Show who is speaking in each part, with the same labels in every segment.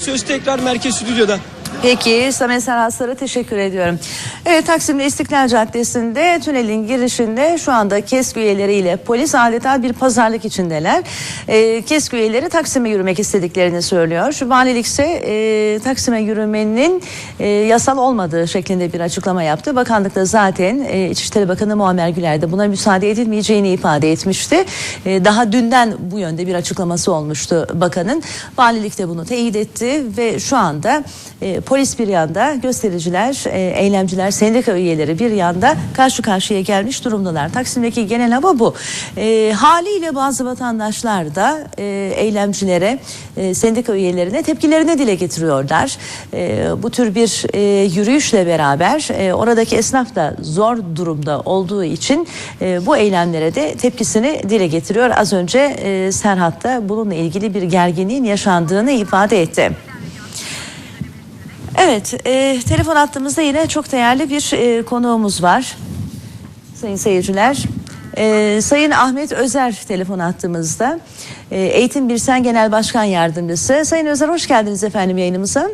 Speaker 1: Söz tekrar Merkez Stüdyo'da.
Speaker 2: Peki Samet Saraslar'a teşekkür ediyorum. Evet Taksim'de İstiklal Caddesi'nde tünelin girişinde şu anda KESK üyeleriyle polis adeta bir pazarlık içindeler. Ee, KESK üyeleri Taksim'e yürümek istediklerini söylüyor. Şu valilik ise e, Taksim'e yürümenin e, yasal olmadığı şeklinde bir açıklama yaptı. Bakanlık da zaten e, İçişleri Bakanı Muammer Güler de buna müsaade edilmeyeceğini ifade etmişti. E, daha dünden bu yönde bir açıklaması olmuştu bakanın. Valilik de bunu teyit etti ve şu anda e, polis bir yanda, göstericiler, e, eylemciler, sendika üyeleri bir yanda karşı karşıya gelmiş durumdalar. Taksim'deki genel hava bu. E, haliyle bazı vatandaşlar da e, eylemcilere, e, sendika üyelerine tepkilerini dile getiriyorlar. E, bu tür bir e, yürüyüşle beraber e, oradaki esnaf da zor durumda olduğu için e, bu eylemlere de tepkisini dile getiriyor. Az önce e, Serhat da bununla ilgili bir gerginliğin yaşandığını ifade etti. Evet, e, telefon attığımızda yine çok değerli bir e, konuğumuz var. Sayın seyirciler, e, Sayın Ahmet Özer telefon attığımızda. E, Eğitim Birsen Genel Başkan Yardımcısı. Sayın Özer hoş geldiniz efendim yayınımıza.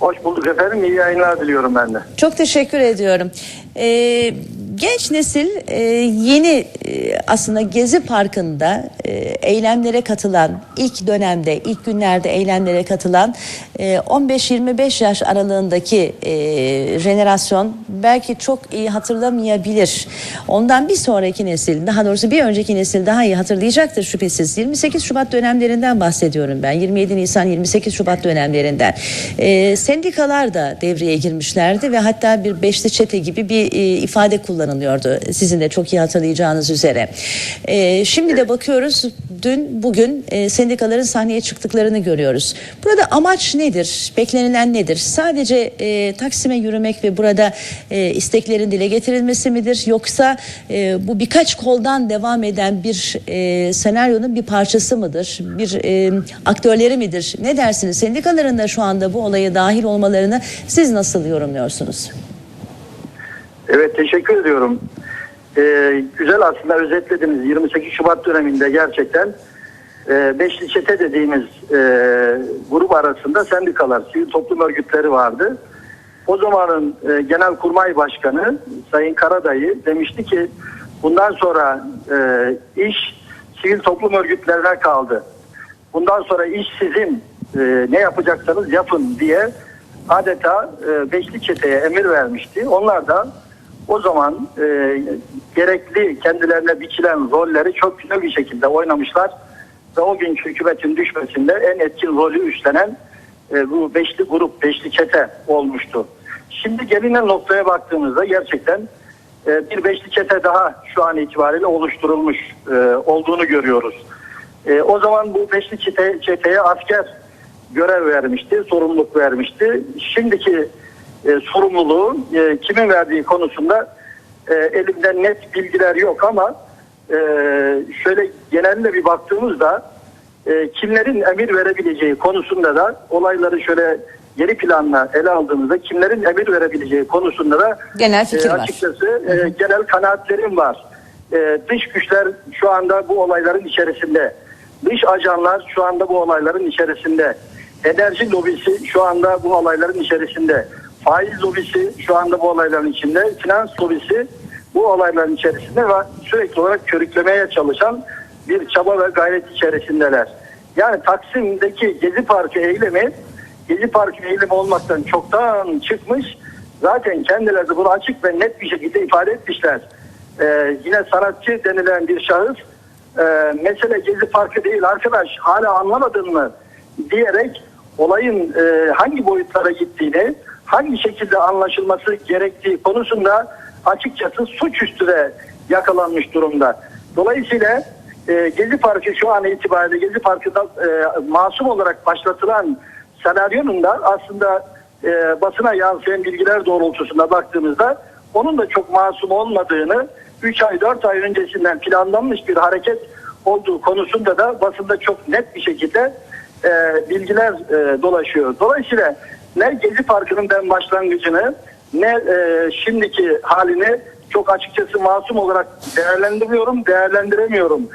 Speaker 3: Hoş bulduk efendim. İyi yayınlar diliyorum ben de.
Speaker 2: Çok teşekkür ediyorum. Ee, genç nesil e, yeni e, aslında Gezi Parkı'nda e, eylemlere katılan ilk dönemde ilk günlerde eylemlere katılan e, 15-25 yaş aralığındaki e, jenerasyon belki çok iyi hatırlamayabilir. Ondan bir sonraki nesil daha doğrusu bir önceki nesil daha iyi hatırlayacaktır şüphesiz. 28 Şubat dönemlerinden bahsediyorum ben. 27 Nisan 28 Şubat dönemlerinden. E, sendikalar da devreye girmişlerdi ve hatta bir beşli çete gibi bir e, ifade kullanılıyordu. Sizin de çok iyi hatırlayacağınız üzere. E, şimdi de bakıyoruz dün bugün e, sendikaların sahneye çıktıklarını görüyoruz. Burada amaç nedir? Beklenilen nedir? Sadece e, Taksim'e yürümek ve burada e, isteklerin dile getirilmesi midir? Yoksa e, bu birkaç koldan devam eden bir e, senaryonun bir parçası mıdır? Bir e, aktörleri midir? Ne dersiniz? Sendikaların da şu anda bu olaya dahil olmalarını siz nasıl yorumluyorsunuz?
Speaker 3: Evet teşekkür ediyorum. Ee, güzel aslında özetlediniz. 28 Şubat döneminde gerçekten e, Beşli Çete dediğimiz e, grup arasında sendikalar, sivil toplum örgütleri vardı. O zamanın e, Genel Kurmay Başkanı Sayın Karadayı demişti ki bundan sonra e, iş sivil toplum örgütlerine kaldı. Bundan sonra iş sizin e, ne yapacaksanız yapın diye adeta e, Beşli Çete'ye emir vermişti. Onlar da o zaman e, gerekli kendilerine biçilen rolleri çok güzel bir şekilde oynamışlar ve o gün hükümetin düşmesinde en etkin rolü üstlenen e, bu beşli grup, beşli çete olmuştu. Şimdi gelinen noktaya baktığımızda gerçekten e, bir beşli çete daha şu an itibariyle oluşturulmuş e, olduğunu görüyoruz. E, o zaman bu beşli çete, çeteye asker görev vermişti, sorumluluk vermişti. Şimdiki e, sorumluluğu e, kimin verdiği konusunda e, elimde net bilgiler yok ama e, şöyle genelde bir baktığımızda e, kimlerin emir verebileceği konusunda da olayları şöyle geri planla ele aldığımızda kimlerin emir verebileceği konusunda da
Speaker 2: Genel fikir
Speaker 3: e,
Speaker 2: var.
Speaker 3: açıkçası e, genel kanaatlerim var. E, dış güçler şu anda bu olayların içerisinde. Dış ajanlar şu anda bu olayların içerisinde. Enerji lobisi şu anda bu olayların içerisinde. Faiz lobisi şu anda bu olayların içinde. Finans lobisi bu olayların içerisinde ve sürekli olarak körüklemeye çalışan bir çaba ve gayret içerisindeler. Yani Taksim'deki Gezi Parkı eylemi Gezi Parkı eylemi olmaktan çoktan çıkmış. Zaten kendileri de bunu açık ve net bir şekilde ifade etmişler. Ee, yine sanatçı denilen bir şahıs e, mesele Gezi Parkı değil arkadaş hala anlamadın mı diyerek olayın e, hangi boyutlara gittiğini hangi şekilde anlaşılması gerektiği konusunda açıkçası suçüstü de yakalanmış durumda. Dolayısıyla e, Gezi Parkı şu an itibariyle Gezi Parkı'da e, masum olarak başlatılan senaryonun da aslında e, basına yansıyan bilgiler doğrultusunda baktığımızda onun da çok masum olmadığını 3 ay 4 ay öncesinden planlanmış bir hareket olduğu konusunda da basında çok net bir şekilde e, bilgiler e, dolaşıyor. Dolayısıyla ne Gezi Parkı'nın ben başlangıcını ne e, şimdiki halini çok açıkçası masum olarak değerlendiriyorum, değerlendiremiyorum.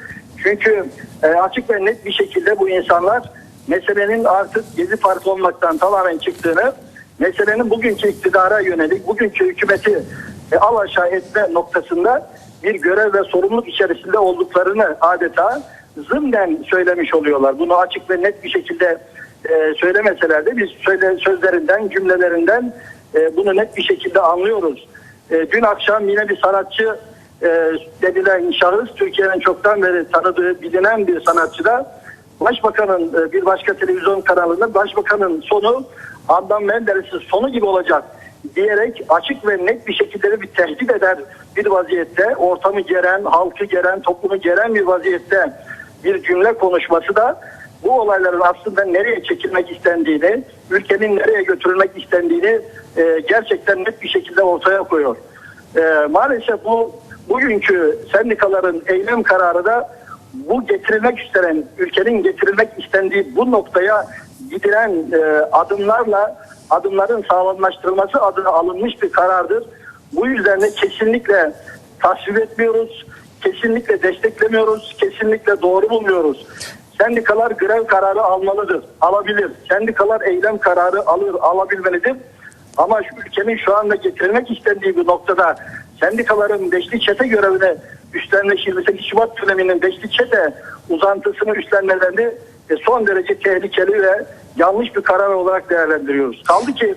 Speaker 3: Çünkü e, açık ve net bir şekilde bu insanlar meselenin artık Gezi Parkı olmaktan tamamen çıktığını, meselenin bugünkü iktidara yönelik, bugünkü hükümeti e, al aşağı etme noktasında bir görev ve sorumluluk içerisinde olduklarını adeta zımnen söylemiş oluyorlar. Bunu açık ve net bir şekilde e, söylemeseler de biz söyle, sözlerinden, cümlelerinden e, bunu net bir şekilde anlıyoruz. E, dün akşam yine bir sanatçı e, dedilen şahıs Türkiye'nin çoktan beri tanıdığı bilinen bir sanatçı da Başbakanın e, bir başka televizyon kanalında Başbakanın sonu Adnan Menderes'in sonu gibi olacak diyerek açık ve net bir şekilde bir tehdit eder bir vaziyette ortamı geren, halkı geren, toplumu geren bir vaziyette bir cümle konuşması da bu olayların aslında nereye çekilmek istendiğini, ülkenin nereye götürülmek istendiğini e, gerçekten net bir şekilde ortaya koyuyor. E, maalesef bu bugünkü sendikaların eylem kararı da bu getirilmek istenen, ülkenin getirilmek istendiği bu noktaya gidilen e, adımlarla adımların sağlamlaştırılması adına alınmış bir karardır. Bu yüzden de kesinlikle tasvip etmiyoruz, kesinlikle desteklemiyoruz, kesinlikle doğru bulmuyoruz. Sendikalar grev kararı almalıdır, alabilir. Sendikalar eylem kararı alır, alabilmelidir. Ama şu ülkenin şu anda getirilmek istendiği bir noktada sendikaların beşli çete görevine 28 Şubat döneminin beşli çete uzantısını üstlenmelerini e, son derece tehlikeli ve yanlış bir karar olarak değerlendiriyoruz. Kaldı ki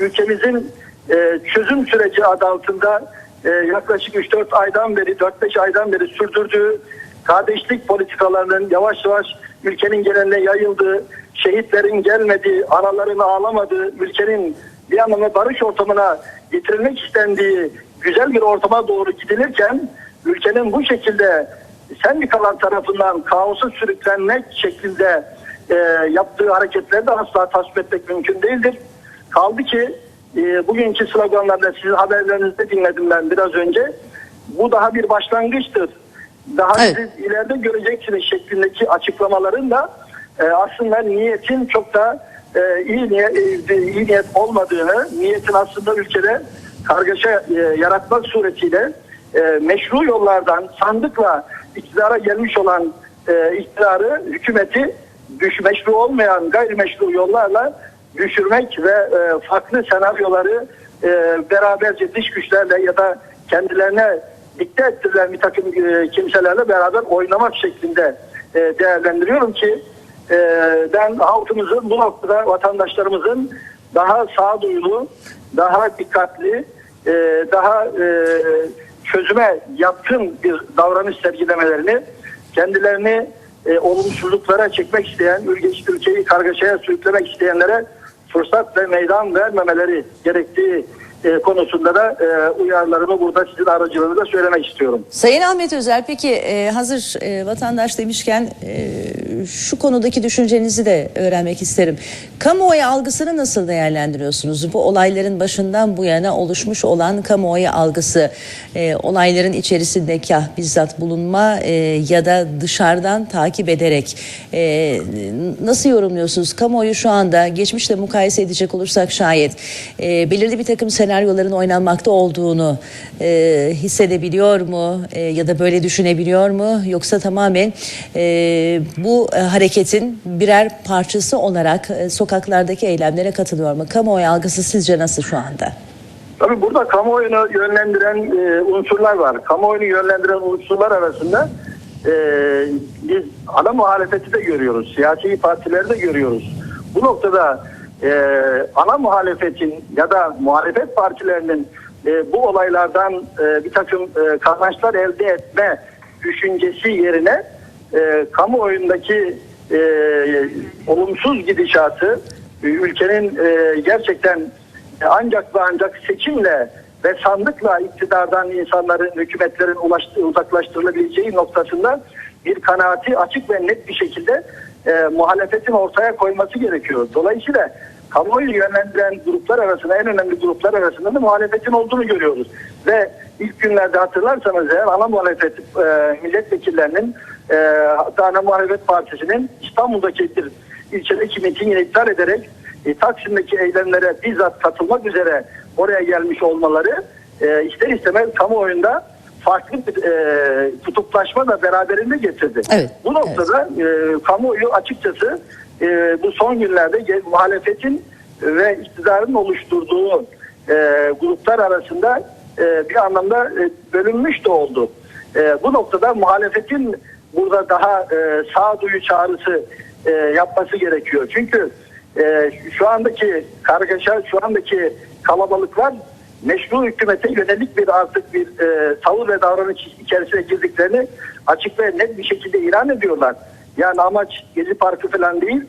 Speaker 3: ülkemizin e, çözüm süreci adı altında e, yaklaşık 3-4 aydan beri 4-5 aydan beri sürdürdüğü kardeşlik politikalarının yavaş yavaş ülkenin geneline yayıldığı, şehitlerin gelmediği, analların ağlamadığı, ülkenin bir anlamda barış ortamına getirilmek istendiği güzel bir ortama doğru gidilirken ülkenin bu şekilde sendikalar tarafından kaosa sürüklenmek şeklinde e, yaptığı hareketleri de asla tasvip etmek mümkün değildir. Kaldı ki e, bugünkü sloganlarda sizin haberlerinizde dinledim ben biraz önce. Bu daha bir başlangıçtır. Daha
Speaker 2: Evet.
Speaker 3: siz ileride göreceksiniz şeklindeki açıklamaların da e, aslında niyetin çok da e, iyi, niyet, e, iyi niyet olmadığını, niyetin aslında ülkede kargaşa e, yaratmak suretiyle e, meşru yollardan sandıkla iktidara gelmiş olan e, iktidarı, hükümeti düş meşru olmayan gayrimeşru yollarla düşürmek ve e, farklı senaryoları e, beraberce dış güçlerle ya da kendilerine dikte ettirilen bir takım e, kimselerle beraber oynamak şeklinde e, değerlendiriyorum ki e, ben halkımızın bu noktada vatandaşlarımızın daha sağduyulu, daha dikkatli, e, daha çözüme yatkın bir davranış sergilemelerini kendilerini e, olumsuzluklara çekmek isteyen, ülke, ülkeyi kargaşaya sürüklemek isteyenlere fırsat ve meydan vermemeleri gerektiği e, konusunda da e, uyarılarımı burada sizin aracılığınızla söylemek istiyorum.
Speaker 2: Sayın Ahmet Özer peki e, hazır e, vatandaş demişken şu konudaki düşüncenizi de öğrenmek isterim. Kamuoyu algısını nasıl değerlendiriyorsunuz? Bu olayların başından bu yana oluşmuş olan kamuoyu algısı e, olayların içerisinde kah bizzat bulunma e, ya da dışarıdan takip ederek e, nasıl yorumluyorsunuz? Kamuoyu şu anda geçmişle mukayese edecek olursak şayet e, belirli bir takım senaryoların oynanmakta olduğunu e, hissedebiliyor mu E, ya da böyle düşünebiliyor mu yoksa tamamen e, bu hareketin birer parçası olarak e, sokaklardaki eylemlere katılıyor mu? Kamuoyu algısı sizce nasıl şu anda?
Speaker 3: Tabii burada kamuoyunu yönlendiren e, unsurlar var. Kamuoyunu yönlendiren unsurlar arasında e, biz ana muhalefeti de görüyoruz. Siyasi partileri de görüyoruz. Bu noktada e, ana muhalefetin ya da muhalefet partilerinin e, bu olaylardan e, bir takım e, kazançlar elde etme düşüncesi yerine e, kamuoyundaki e, olumsuz gidişatı e, ülkenin e, gerçekten ancak ve ancak seçimle ve sandıkla iktidardan insanların, hükümetlerin ulaştığı, uzaklaştırılabileceği noktasında bir kanaati açık ve net bir şekilde e, muhalefetin ortaya koyması gerekiyor. Dolayısıyla kamuoyu yönlendiren gruplar arasında en önemli gruplar arasında da muhalefetin olduğunu görüyoruz. Ve ilk günlerde hatırlarsanız eğer ana muhalefet e, milletvekillerinin e, hatta ana muhalefet partisinin İstanbul'daki ilçedeki mitingini iptal ederek e, Taksim'deki eylemlere bizzat katılmak üzere oraya gelmiş olmaları e, ister istemez kamuoyunda farklı bir e, kutuplaşma da beraberinde getirdi.
Speaker 2: Evet,
Speaker 3: Bu noktada e, kamuoyu açıkçası e, bu son günlerde muhalefetin ve iktidarın oluşturduğu e, gruplar arasında e, bir anlamda e, bölünmüş de oldu. E, bu noktada muhalefetin burada daha e, sağduyu çağrısı e, yapması gerekiyor. Çünkü e, şu andaki kargaşa, şu andaki kalabalıklar meşru hükümete yönelik bir artık bir e, tavır ve davranış içerisine girdiklerini açık ve net bir şekilde ilan ediyorlar. Yani amaç Gezi Parkı falan değil.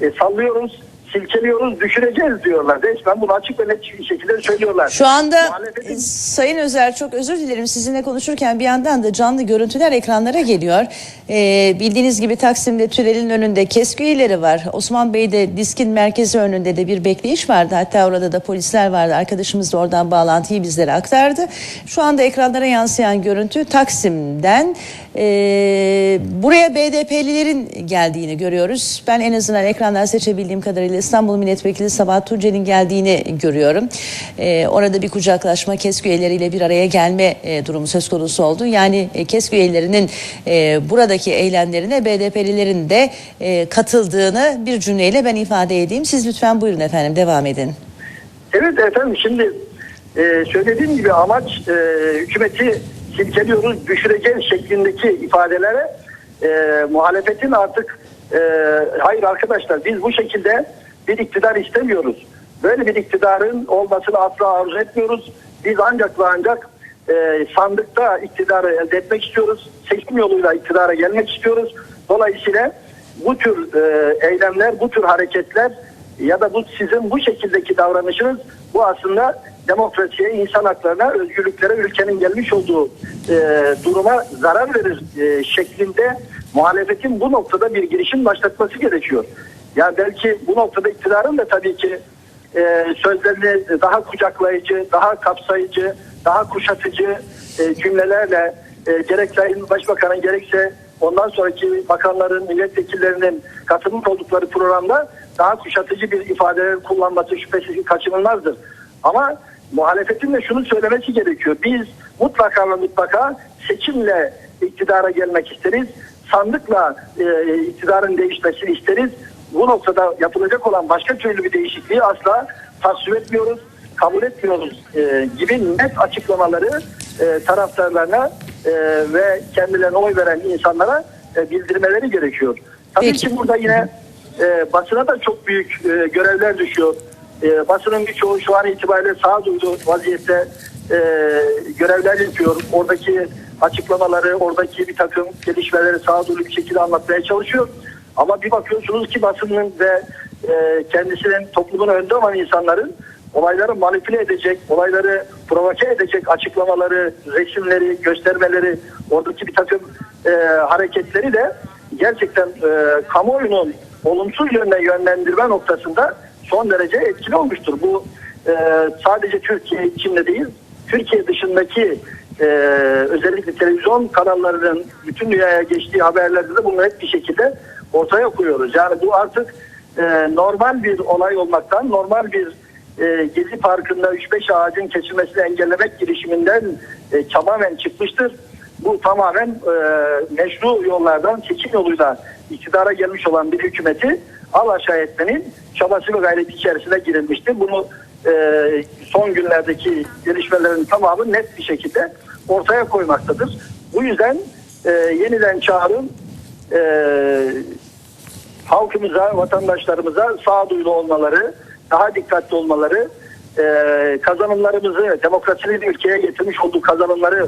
Speaker 3: E, sallıyoruz, silkeliyoruz, düşüreceğiz diyorlar. Resmen bunu açık ve net bir şekilde söylüyorlar.
Speaker 2: Şu anda
Speaker 3: Muhalefetin-
Speaker 2: e, Sayın Özer çok özür dilerim sizinle konuşurken bir yandan da canlı görüntüler ekranlara geliyor. Ee, bildiğiniz gibi Taksim'de Türel'in önünde KESK üyeleri var. Osman Bey'de diskin merkezi önünde de bir bekleyiş vardı. Hatta orada da polisler vardı. Arkadaşımız da oradan bağlantıyı bizlere aktardı. Şu anda ekranlara yansıyan görüntü Taksim'den ee, buraya BDP'lilerin geldiğini görüyoruz. Ben en azından ekrandan seçebildiğim kadarıyla İstanbul Milletvekili Sabah Tunceli'nin geldiğini görüyorum. Ee, orada bir kucaklaşma KESK üyeleriyle bir araya gelme e, durumu söz konusu oldu. Yani e, KESK üyelerinin e, buradaki eylemlerine BDP'lilerin de e, katıldığını bir cümleyle ben ifade edeyim. Siz lütfen buyurun efendim devam edin.
Speaker 3: Evet efendim şimdi e, söylediğim gibi amaç e, hükümeti silkeliyoruz, düşüreceğiz şeklindeki ifadelere e, muhalefetin artık e, hayır arkadaşlar biz bu şekilde bir iktidar istemiyoruz. Böyle bir iktidarın olmasını asla arzu etmiyoruz. Biz ancak ve ancak e, sandıkta iktidarı elde etmek istiyoruz. Seçim yoluyla iktidara gelmek istiyoruz. Dolayısıyla bu tür e, eylemler, bu tür hareketler ya da bu sizin bu şekildeki davranışınız bu aslında demokrasiye, insan haklarına, özgürlüklere ülkenin gelmiş olduğu e, duruma zarar verir e, şeklinde muhalefetin bu noktada bir girişim başlatması gerekiyor. Ya belki bu noktada iktidarın da tabii ki e, sözlerini daha kucaklayıcı, daha kapsayıcı, daha kuşatıcı e, cümlelerle e, gerek Sayın Başbakan'ın gerekse ondan sonraki bakanların, milletvekillerinin katılmış oldukları programda daha kuşatıcı bir ifadeler kullanması şüphesiz kaçınılmazdır. Ama muhalefetin de şunu söylemesi gerekiyor. Biz mutlaka ve mutlaka seçimle iktidara gelmek isteriz. Sandıkla e, iktidarın değişmesini isteriz. Bu noktada yapılacak olan başka türlü bir değişikliği asla tasvip etmiyoruz, kabul etmiyoruz e, gibi net açıklamaları e, taraftarlarına e, ve kendilerine oy veren insanlara e, bildirmeleri gerekiyor. Tabii
Speaker 2: Peki.
Speaker 3: ki burada yine e, basına da çok büyük e, görevler düşüyor. E, basının birçoğu şu an itibariyle sağduyulu vaziyette e, görevler yapıyor. Oradaki açıklamaları, oradaki bir takım gelişmeleri sağduyulu bir şekilde anlatmaya çalışıyor. Ama bir bakıyorsunuz ki basının ve e, kendisinin toplumun önünde olan insanların olayları manipüle edecek, olayları provoke edecek açıklamaları, resimleri, göstermeleri, oradaki bir takım e, hareketleri de gerçekten e, kamuoyunun olumsuz yönde yönlendirme noktasında son derece etkili olmuştur. Bu e, sadece Türkiye içinde değil, Türkiye dışındaki e, özellikle televizyon kanallarının bütün dünyaya geçtiği haberlerde de bunu net bir şekilde ortaya koyuyoruz. Yani bu artık e, normal bir olay olmaktan, normal bir e, Gezi Parkı'nda 3-5 ağacın kesilmesini engellemek girişiminden e, tamamen çıkmıştır. Bu tamamen e, meşru yollardan seçim yoluyla iktidara gelmiş olan bir hükümeti al aşağı etmenin çabası ve gayreti içerisine girilmiştir. Bunu e, son günlerdeki gelişmelerin tamamı net bir şekilde ortaya koymaktadır. Bu yüzden e, yeniden çağrım e, halkımıza, vatandaşlarımıza sağduyulu olmaları, daha dikkatli olmaları, e, kazanımlarımızı, demokrasinin ülkeye getirmiş olduğu kazanımları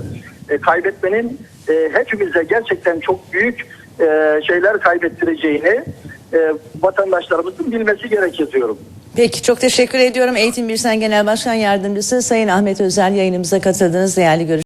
Speaker 3: e, kaybetmenin e, hepimize gerçekten çok büyük e, şeyler kaybettireceğini e, vatandaşlarımızın bilmesi gerekir diyorum.
Speaker 2: Peki çok teşekkür ediyorum. Eğitim Birsen Genel Başkan Yardımcısı Sayın Ahmet Özel yayınımıza katıldığınız değerli görüş.